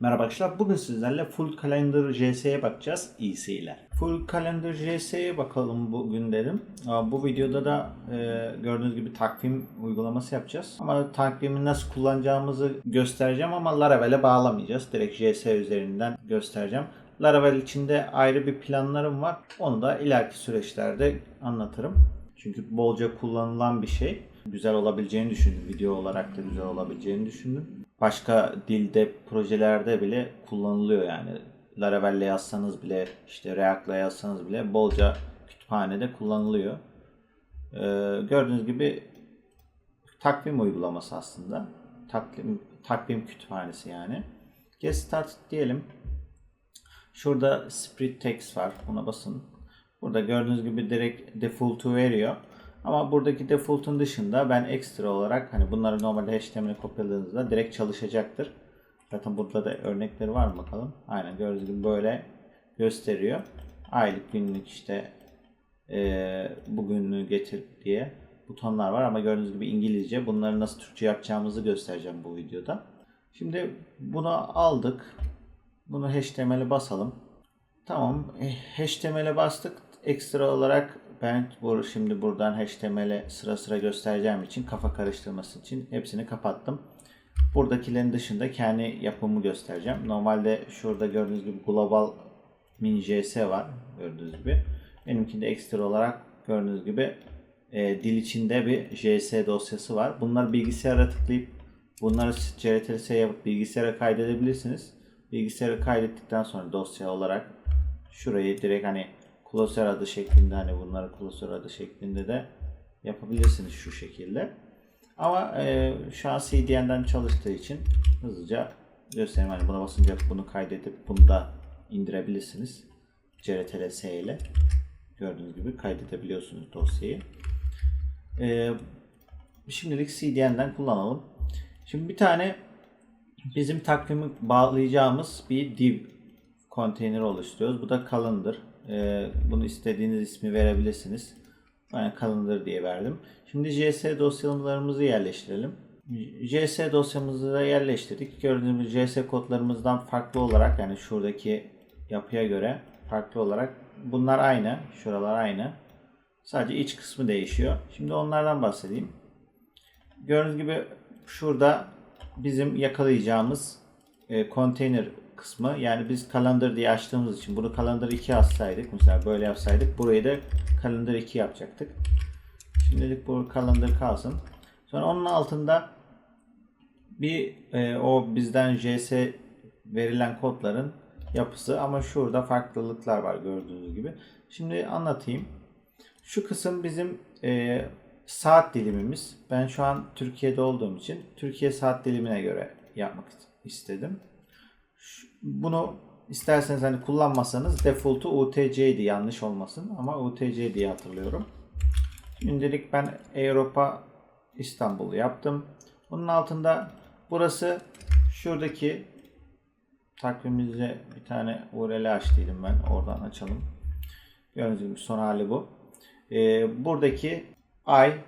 Merhaba arkadaşlar. Bugün sizlerle Full Calendar JS'ye bakacağız iyisiyle. Full Calendar JS'ye bakalım bugün dedim. Aa, Bu videoda da e, gördüğünüz gibi takvim uygulaması yapacağız. Ama takvimi nasıl kullanacağımızı göstereceğim ama Laravel'e bağlamayacağız. Direkt JS üzerinden göstereceğim. Laravel içinde ayrı bir planlarım var. Onu da ileriki süreçlerde anlatırım. Çünkü bolca kullanılan bir şey. Güzel olabileceğini düşündüm. Video olarak da güzel olabileceğini düşündüm. Başka dilde, projelerde bile kullanılıyor yani. Laravel'le yazsanız bile, işte React'la yazsanız bile bolca kütüphanede kullanılıyor. Ee, gördüğünüz gibi takvim uygulaması aslında. Takvim, takvim kütüphanesi yani. Get started diyelim. Şurada spread text var. Buna basın. Burada gördüğünüz gibi direkt default'u veriyor. Ama buradaki default'un dışında ben ekstra olarak hani bunları normalde HTML'e kopyaladığınızda direkt çalışacaktır. Zaten burada da örnekleri var mı bakalım. Aynen gördüğünüz gibi böyle gösteriyor. Aylık, günlük işte eee bugünlüğü getir diye butonlar var ama gördüğünüz gibi İngilizce. Bunları nasıl Türkçe yapacağımızı göstereceğim bu videoda. Şimdi bunu aldık. Bunu HTML'e basalım. Tamam. HTML'e bastık. Ekstra olarak ben bu şimdi buradan HTML'e sıra sıra göstereceğim için kafa karıştırması için hepsini kapattım. Buradakilerin dışında kendi yapımı göstereceğim. Normalde şurada gördüğünüz gibi global min JS var gördüğünüz gibi. Benimkinde ekstra olarak gördüğünüz gibi e, dil içinde bir JS dosyası var. Bunları bilgisayara tıklayıp bunları CTRS yapıp bilgisayara kaydedebilirsiniz. Bilgisayara kaydettikten sonra dosya olarak şurayı direkt hani klasör adı şeklinde hani bunları klasör adı şeklinde de yapabilirsiniz şu şekilde. Ama e, şu CDN'den çalıştığı için hızlıca göstereyim. Hani buna basınca bunu kaydedip bunu da indirebilirsiniz. CTRS ile gördüğünüz gibi kaydedebiliyorsunuz dosyayı. E, şimdilik CDN'den kullanalım. Şimdi bir tane bizim takvimi bağlayacağımız bir div konteyner oluşturuyoruz. Bu da calendar. Ee, bunu istediğiniz ismi verebilirsiniz. Ben calendar diye verdim. Şimdi JS dosyalarımızı yerleştirelim. JS dosyamızı da yerleştirdik. Gördüğünüz JS kodlarımızdan farklı olarak yani şuradaki yapıya göre farklı olarak bunlar aynı. Şuralar aynı. Sadece iç kısmı değişiyor. Şimdi onlardan bahsedeyim. Gördüğünüz gibi şurada bizim yakalayacağımız e, konteyner kısmı. Yani biz calendar diye açtığımız için bunu calendar 2 açsaydık mesela böyle yapsaydık burayı da calendar 2 yapacaktık. Şimdilik bu calendar kalsın. Sonra onun altında bir e, o bizden JS verilen kodların yapısı ama şurada farklılıklar var gördüğünüz gibi. Şimdi anlatayım. Şu kısım bizim e, saat dilimimiz. Ben şu an Türkiye'de olduğum için Türkiye saat dilimine göre yapmak istedim. Bunu isterseniz hani kullanmasanız default'u UTC'ydi yanlış olmasın ama UTC diye hatırlıyorum. Şimdilik ben Avrupa İstanbul'u yaptım. Bunun altında burası şuradaki takvimimize bir tane URL açtıydım ben. Oradan açalım. Gördüğünüz gibi son hali bu. Ee, buradaki ay,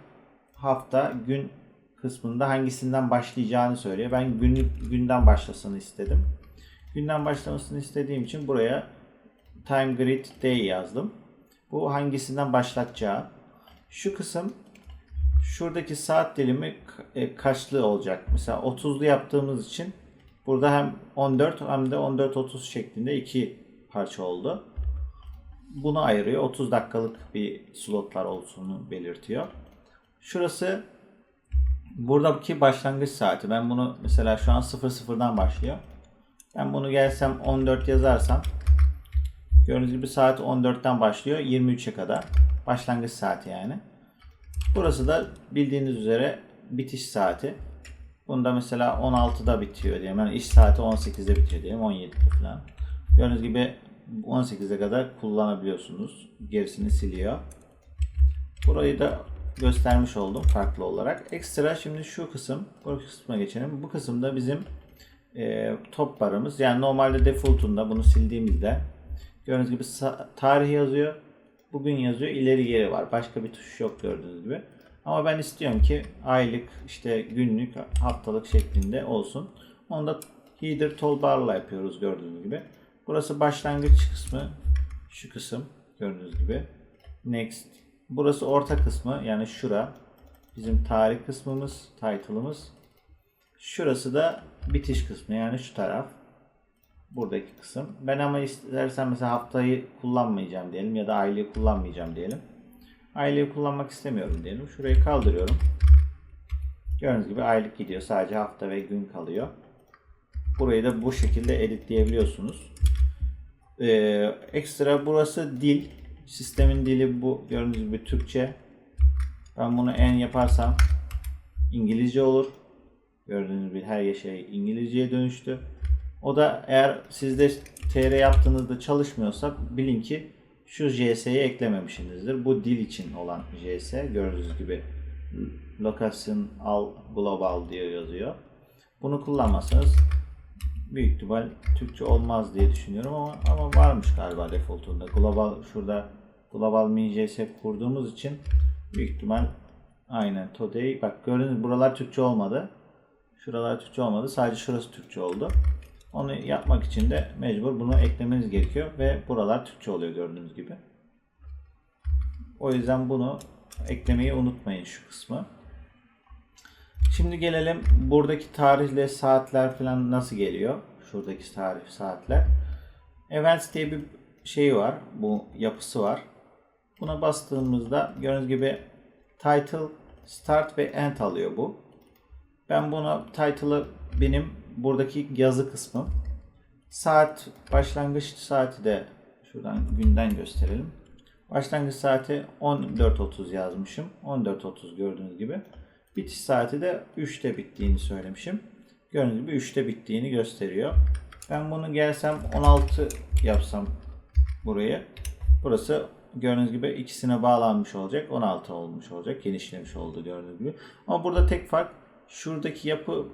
hafta, gün kısmında hangisinden başlayacağını söylüyor. Ben günlük günden başlasını istedim. Günden başlamasını istediğim için buraya time grid day yazdım. Bu hangisinden başlatacağı. Şu kısım şuradaki saat dilimi e, kaçlı olacak. Mesela 30'lu yaptığımız için burada hem 14 hem de 14-30 şeklinde iki parça oldu. Bunu ayırıyor. 30 dakikalık bir slotlar olduğunu belirtiyor. Şurası buradaki başlangıç saati. Ben bunu mesela şu an 00'dan başlıyor. Ben bunu gelsem 14 yazarsam gördüğünüz gibi saat 14'ten başlıyor 23'e kadar. Başlangıç saati yani. Burası da bildiğiniz üzere bitiş saati. Bunda mesela 16'da bitiyor diyelim. Yani iş saati 18'de bitiyor diyelim. 17'de falan. Gördüğünüz gibi 18'e kadar kullanabiliyorsunuz. Gerisini siliyor. Burayı da göstermiş oldum farklı olarak. Ekstra şimdi şu kısım, bu kısma geçelim. Bu kısımda bizim e, top barımız. Yani normalde default'unda bunu sildiğimizde gördüğünüz gibi tarih yazıyor. Bugün yazıyor. ileri geri var. Başka bir tuş yok gördüğünüz gibi. Ama ben istiyorum ki aylık, işte günlük, haftalık şeklinde olsun. Onu da header toolbar'la yapıyoruz gördüğünüz gibi. Burası başlangıç kısmı. Şu kısım gördüğünüz gibi. Next. Burası orta kısmı yani şura. Bizim tarih kısmımız, title'ımız. Şurası da bitiş kısmı yani şu taraf. Buradaki kısım. Ben ama istersen mesela haftayı kullanmayacağım diyelim ya da aylığı kullanmayacağım diyelim. Aylığı kullanmak istemiyorum diyelim. Şurayı kaldırıyorum. Gördüğünüz gibi aylık gidiyor. Sadece hafta ve gün kalıyor. Burayı da bu şekilde editleyebiliyorsunuz. Ee, ekstra burası dil. Sistemin dili bu. Gördüğünüz gibi Türkçe. Ben bunu en yaparsam İngilizce olur. Gördüğünüz gibi her şey İngilizceye dönüştü. O da eğer sizde TR yaptığınızda çalışmıyorsa bilin ki şu JS'yi eklememişsinizdir. Bu dil için olan JS gördüğünüz gibi location al global diye yazıyor. Bunu kullanmasanız büyük ihtimal Türkçe olmaz diye düşünüyorum ama ama varmış galiba defaultunda. Global şurada global min JS kurduğumuz için büyük ihtimal aynen today bak gördüğünüz gibi buralar Türkçe olmadı. Şuralar Türkçe olmadı. Sadece şurası Türkçe oldu. Onu yapmak için de mecbur bunu eklemeniz gerekiyor ve buralar Türkçe oluyor gördüğünüz gibi. O yüzden bunu eklemeyi unutmayın şu kısmı. Şimdi gelelim buradaki tarihle saatler falan nasıl geliyor? Şuradaki tarih saatler. Events diye bir şey var. Bu yapısı var. Buna bastığımızda gördüğünüz gibi title, start ve end alıyor bu. Ben buna title'ı benim buradaki yazı kısmım. Saat başlangıç saati de şuradan günden gösterelim. Başlangıç saati 14.30 yazmışım. 14.30 gördüğünüz gibi. Bitiş saati de 3'te bittiğini söylemişim. Gördüğünüz gibi 3'te bittiğini gösteriyor. Ben bunu gelsem 16 yapsam burayı. Burası gördüğünüz gibi ikisine bağlanmış olacak. 16 olmuş olacak. Genişlemiş oldu gördüğünüz gibi. Ama burada tek fark şuradaki yapı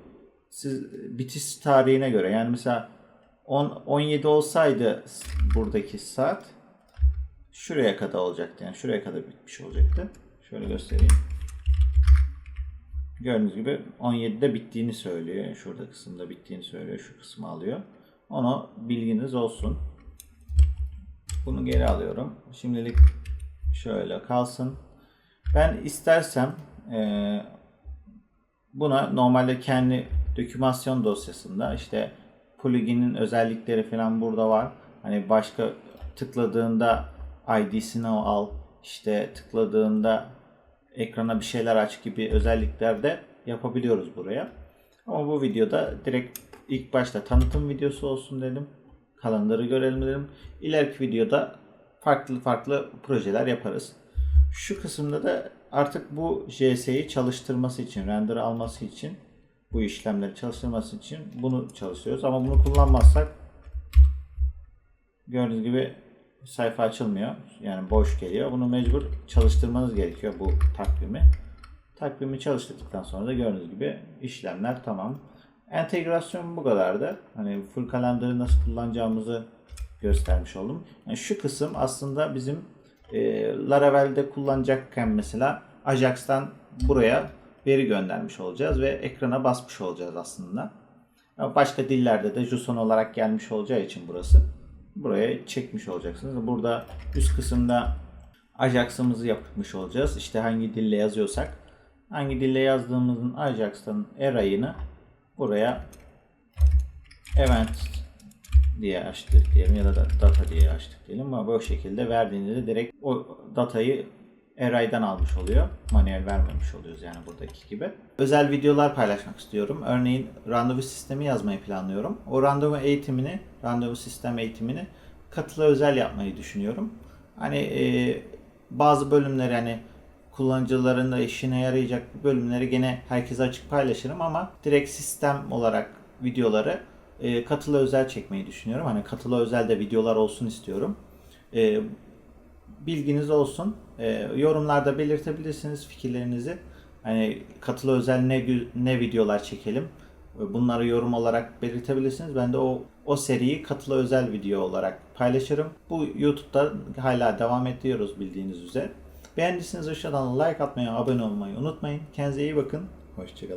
siz bitiş tarihine göre. Yani mesela 10 17 olsaydı buradaki saat şuraya kadar olacaktı. Yani şuraya kadar bitmiş olacaktı. Şöyle göstereyim. Gördüğünüz gibi 17'de bittiğini söylüyor. Şurada kısımda bittiğini söylüyor. Şu kısmı alıyor. Onu bilginiz olsun. Bunu geri alıyorum. Şimdilik şöyle kalsın. Ben istersem buna normalde kendi dokümasyon dosyasında işte plugin'in özellikleri falan burada var. Hani başka tıkladığında ID'sini al, işte tıkladığında ekrana bir şeyler aç gibi özellikler de yapabiliyoruz buraya. Ama bu videoda direkt ilk başta tanıtım videosu olsun dedim. Kalanları görelim dedim. İleriki videoda farklı farklı projeler yaparız. Şu kısımda da artık bu JS'yi çalıştırması için, render alması için bu işlemleri çalıştırması için bunu çalışıyoruz. Ama bunu kullanmazsak gördüğünüz gibi sayfa açılmıyor. Yani boş geliyor. Bunu mecbur çalıştırmanız gerekiyor bu takvimi. Takvimi çalıştırdıktan sonra da gördüğünüz gibi işlemler tamam. Entegrasyon bu kadardı. Hani full kalendarı nasıl kullanacağımızı göstermiş oldum. Yani şu kısım aslında bizim e, Laravel'de kullanacakken mesela Ajax'tan buraya veri göndermiş olacağız ve ekrana basmış olacağız aslında. Başka dillerde de JSON olarak gelmiş olacağı için burası buraya çekmiş olacaksınız. Burada üst kısımda Ajax'ımızı yapmış olacağız. İşte hangi dille yazıyorsak hangi dille yazdığımızın Ajax'tan array'ını buraya event diye açtık diyelim ya da data diye açtık diyelim ama bu şekilde verdiğinizde direkt o datayı Array'dan almış oluyor. Manuel vermemiş oluyoruz yani buradaki gibi. Özel videolar paylaşmak istiyorum. Örneğin randevu sistemi yazmayı planlıyorum. O randevu eğitimini, randevu sistem eğitimini katılı özel yapmayı düşünüyorum. Hani e, bazı bölümleri hani kullanıcıların da işine yarayacak bölümleri gene herkese açık paylaşırım ama direkt sistem olarak videoları e, katılı özel çekmeyi düşünüyorum. Hani katılı özel de videolar olsun istiyorum. E, bilginiz olsun. E, yorumlarda belirtebilirsiniz fikirlerinizi. Hani katılı özel ne ne videolar çekelim. Bunları yorum olarak belirtebilirsiniz. Ben de o o seriyi katılı özel video olarak paylaşırım. Bu YouTube'da hala devam ediyoruz bildiğiniz üzere. Beğendiyseniz aşağıdan like atmayı, abone olmayı unutmayın. Kendinize iyi bakın. Hoşçakalın.